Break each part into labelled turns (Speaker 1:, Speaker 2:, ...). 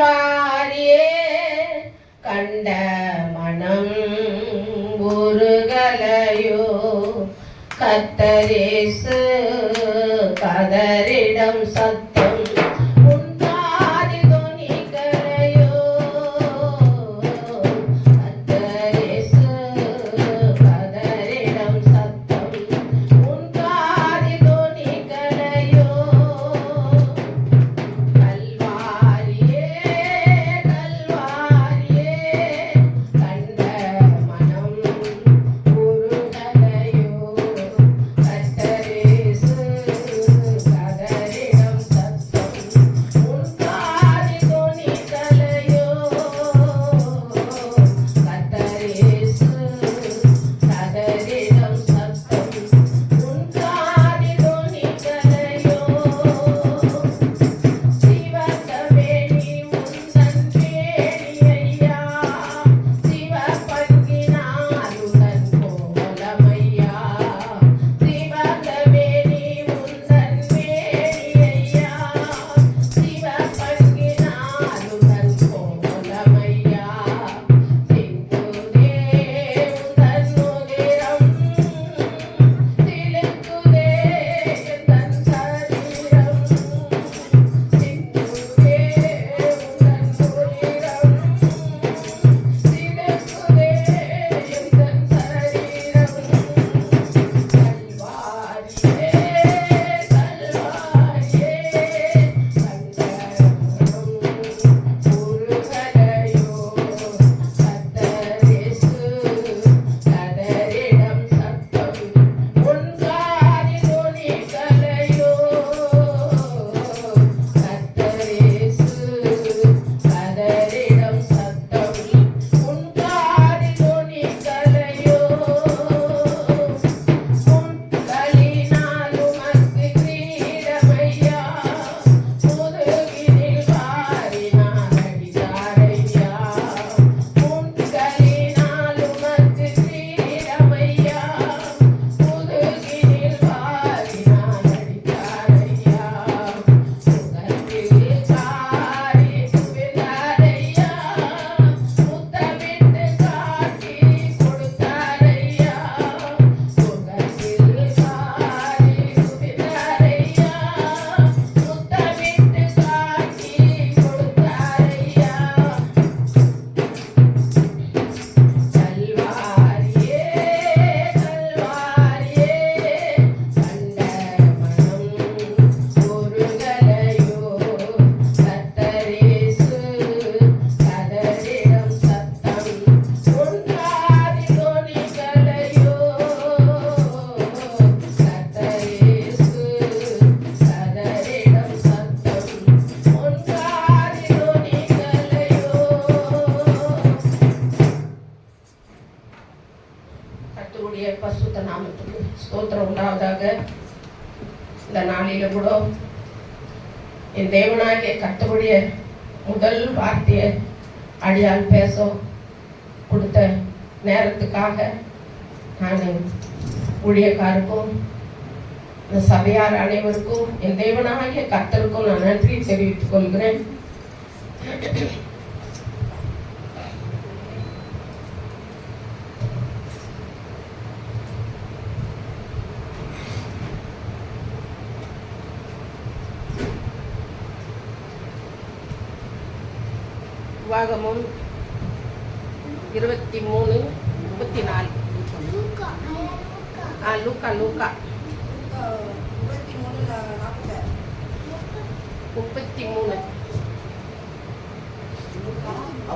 Speaker 1: வாரியே கண்ட மனம் உருகலையோ கத்தரேசு கதரிடம் சத் இருக்கிறோம் என் தேவனாகிய கட்டுபடிய முதல் வார்த்தைய அடியால் பேச கொடுத்த நேரத்துக்காக நான் ஊழியக்காருக்கும் இந்த சபையார் அனைவருக்கும் என் தேவனாகிய கத்தருக்கும் நான் நன்றி தெரிவித்துக் கொள்கிறேன் உபாகமும் இருபத்தி மூணு முப்பத்தி நாலு ஆ லூக்கா லூக்கா முப்பத்தி மூணு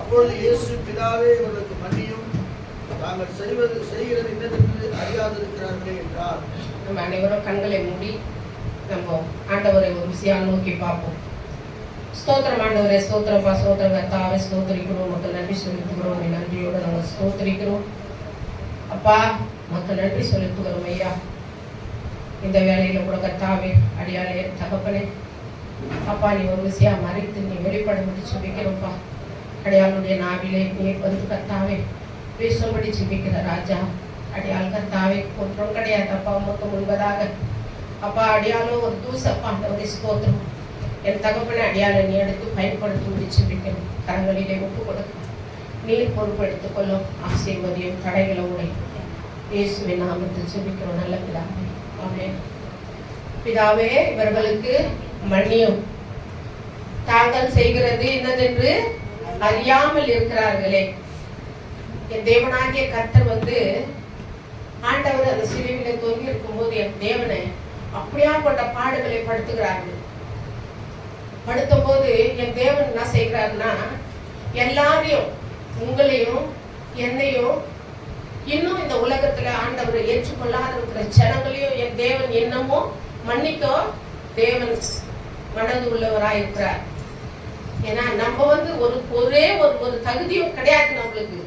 Speaker 1: அப்பொழுது இயேசு பிதாவே இவர்களுக்கு மன்னியும் நாங்கள் செய்வது செய்கிறது என்னதென்று அறியாதிருக்கிறார்களே என்றார் நம்ம அனைவரும் கண்களை மூடி நம்ம ஆண்டவரை ஒரு விஷயம் நோக்கி பார்ப்போம் ஸ்தோத்திரம் ஆண்டவரே ஸ்தோத்திரப்பா ஸ்தோத்திரம் கர்த்தாவே ஸ்தோத்திரிக்கிறோம் மக்கள் நன்றி சொல்லிக்கிறோம் உங்க நன்றியோட நாங்கள் ஸ்தோத்திரிக்கிறோம் அப்பா மக்கள் நன்றி சொல்லிக்கிறோம் ஐயா இந்த வேலையில கூட கத்தாவே அடியாலே தகப்பனே அப்பா நீ ஒரு விஷயம் மறைத்து நீ வெளிப்படும்படி சொல்லிக்கிறோம்ப்பா அடியாளுடைய நாவிலே நீ வந்து கர்த்தாவே பேசும்படி சுபிக்கிற ராஜா அடியால் கத்தாவே ஒன்றும் கிடையாது அப்பா உமக்கு முன்பதாக அப்பா அடியாலும் ஒரு தூசப்பா அந்த ஒரு ஸ்தோத்திரம் என் தகப்பன அடியாளை நீ எடுத்து முடிச்சு விட்டேன் கரங்களிலே ஒப்பு கொடுக்கும் நீர் பொறுப்படுத்திக் கொள்ளும் ஆசைவதியும் தடைகளை உடைய இயேசுவின் நாமத்தில் சுபிக்கிறோம் நல்ல பிதாவே பிதாவே இவர்களுக்கு மன்னியும் தாங்கள் செய்கிறது என்னதென்று அறியாமல் இருக்கிறார்களே என் தேவனாகிய கர்த்தர் வந்து ஆண்டவர் அந்த தோன்றி இருக்கும் போது என் தேவனை அப்படியாப்பட்ட பாடுகளை படுத்துகிறார்கள் படுத்தும் போது என் தேவன் என்ன செய்கிறாருன்னா எல்லாரையும் உங்களையும் என்னையும் இன்னும் இந்த உலகத்துல ஆண்டவர் ஏற்றுக்கொள்ளாத இருக்கிற ஜனங்களையும் என் தேவன் என்னமோ மன்னிக்கோ தேவன் மனது உள்ளவராயிருக்கிறார் ஏன்னா நம்ம வந்து ஒரு ஒரே ஒரு ஒரு தகுதியும் கிடையாது நம்மளுக்கு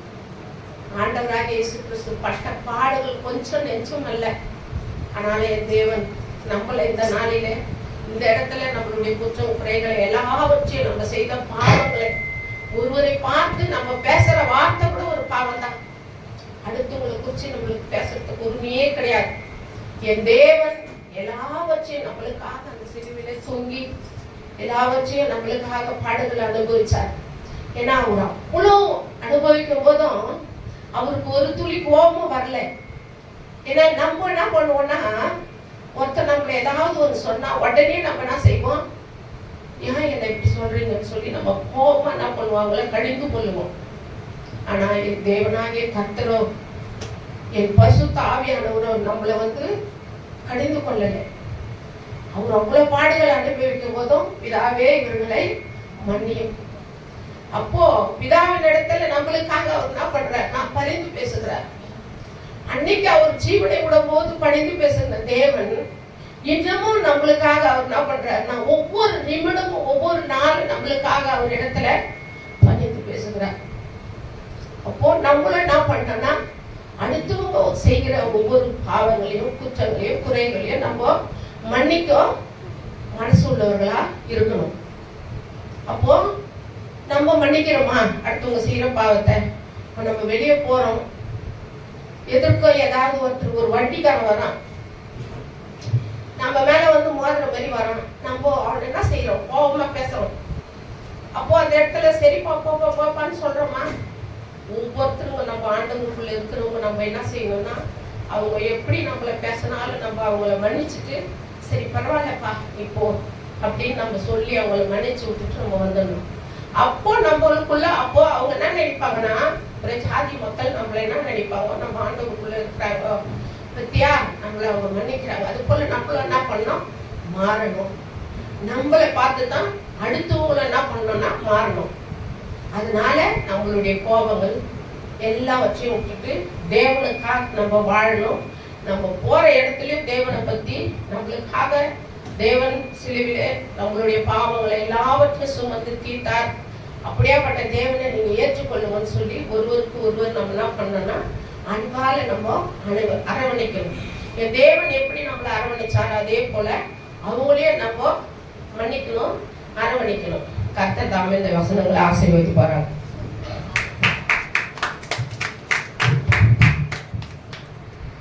Speaker 1: ஆண்டவராக இயேசு கிறிஸ்து பட்ட பாடுகள் கொஞ்சம் நெஞ்சம் அல்ல ஆனாலே தேவன் நம்மளை இந்த நாளிலே இந்த இடத்துல நம்மளுடைய குற்றம் குறைகளை எல்லாவற்றையும் நம்ம செய்த பாவங்களை ஒருவரை பார்த்து நம்ம பேசுற வார்த்தை கூட ஒரு பாவம் தான் அடுத்தவங்களை குறிச்சு நம்மளுக்கு பேசுறதுக்கு உரிமையே கிடையாது என் தேவன் எல்லாவற்றையும் நம்மளுக்காக அந்த சிறுவில தொங்கி எல்லாவற்றையும் நம்மளுக்காக பாடுதல் அனுபவிச்சார் ஏன்னா அவர் அவ்வளோ அனுபவிக்கும் போதும் அவருக்கு ஒரு துளி கோபமும் வரல ஏன்னா நம்ம என்ன பண்ணுவோம்னா ஒருத்தர் நம்ம ஏதாவது ஒன்று சொன்னால் உடனே நம்ம என்ன செய்வோம் ஏன் என்னை இப்படி சொல்றீங்கன்னு சொல்லி நம்ம கோபம் என்ன பண்ணுவாங்களே கழிந்து கொள்ளுவோம் ஆனால் என் தேவனாகிய கத்தரோ என் பசு தாவியானவரோ நம்மளை வந்து கடிந்து கொள்ளலை அவர் அவ்வளோ பாடுகள் அனுபவிக்கும் போதும் பிதாவே இவர்களை மன்னியும் அப்போ பிதாவின் இடத்துல நம்மளுக்காக அவர் என்ன பண்றார் நான் பரிந்து பேசுகிறேன் அன்னைக்கு அவர் ஜீவனை கூட போது பணிந்து பேசுகிற தேவன் இன்னமும் நம்மளுக்காக அவர் என்ன பண்றாருன்னா ஒவ்வொரு நிமிடமும் ஒவ்வொரு நாளும் நம்மளுக்காக அவர் இடத்துல பணிந்து பேசுகிறார் அப்போ நம்மள என்ன பண்ணோம்னா அடுத்தவங்க செய்கிற ஒவ்வொரு பாவங்களையும் குற்றங்களையும் குறைகளையும் நம்ம மன்னிக்க மனசு உள்ளவர்களா இருக்கணும் அப்போ நம்ம மன்னிக்கிறோமா அடுத்தவங்க செய்யற பாவத்தை நம்ம வெளியே போறோம் எதிர்க்க ஏதாவது ஒருத்தர் ஒரு வண்டிக்காரன் வரான் நம்ம மேல வந்து மோதிர மாதிரி வரணும் நம்ம அவன் என்ன செய்யறோம் கோபமா பேசுறோம் அப்போ அந்த இடத்துல சரி பாப்பா பாப்பான்னு சொல்றோமா ஒவ்வொருத்தருங்க நம்ம ஆண்டவங்களுக்குள்ள இருக்கிறவங்க நம்ம என்ன செய்யணும்னா அவங்க எப்படி நம்மள பேசினாலும் நம்ம அவங்கள மன்னிச்சுட்டு சரி பரவாயில்லப்பா இப்போ அப்படின்னு நம்ம சொல்லி அவங்களை மன்னிச்சு விட்டுட்டு நம்ம வந்துடணும் அப்போ நம்மளுக்குள்ள அப்போ அவங்க என்ன நினைப்பாங்கன்னா ஒரு ஜாதி மக்கள் நம்மள என்ன நினைப்பாங்க நம்ம ஆண்டவுக்குள்ள இருக்கிறாங்க பத்தியா நம்மள அவங்க மன்னிக்கிறாங்க அது போல நம்மள என்ன பண்ணோம் மாறணும் நம்மளை பார்த்துதான் அடுத்தவங்களை என்ன பண்ணோம்னா மாறணும் அதனால நம்மளுடைய கோபங்கள் எல்லாவற்றையும் விட்டுட்டு தேவனுக்காக நம்ம வாழணும் நம்ம போற இடத்துலயும் தேவனை பத்தி நம்மளுக்காக தேவன் சிலுவில நம்மளுடைய பாவங்களை எல்லாவற்றையும் சுமந்து தீர்த்தார் அப்படியாப்பட்ட தேவனை நீங்க ஏற்றுக்கொள்ளுங்க சொல்லி ஒருவருக்கு ஒருவர் நம்ம என்ன பண்ணோம்னா அன்பால நம்ம அரவணைக்கணும் என் தேவன் எப்படி நம்மளை அரவணைச்சாரோ அதே போல அவங்களே நம்ம மன்னிக்கணும் அரவணைக்கணும் கர்த்தர் தாமே இந்த வசனங்களை ஆசீர்வதிப்பாராங்க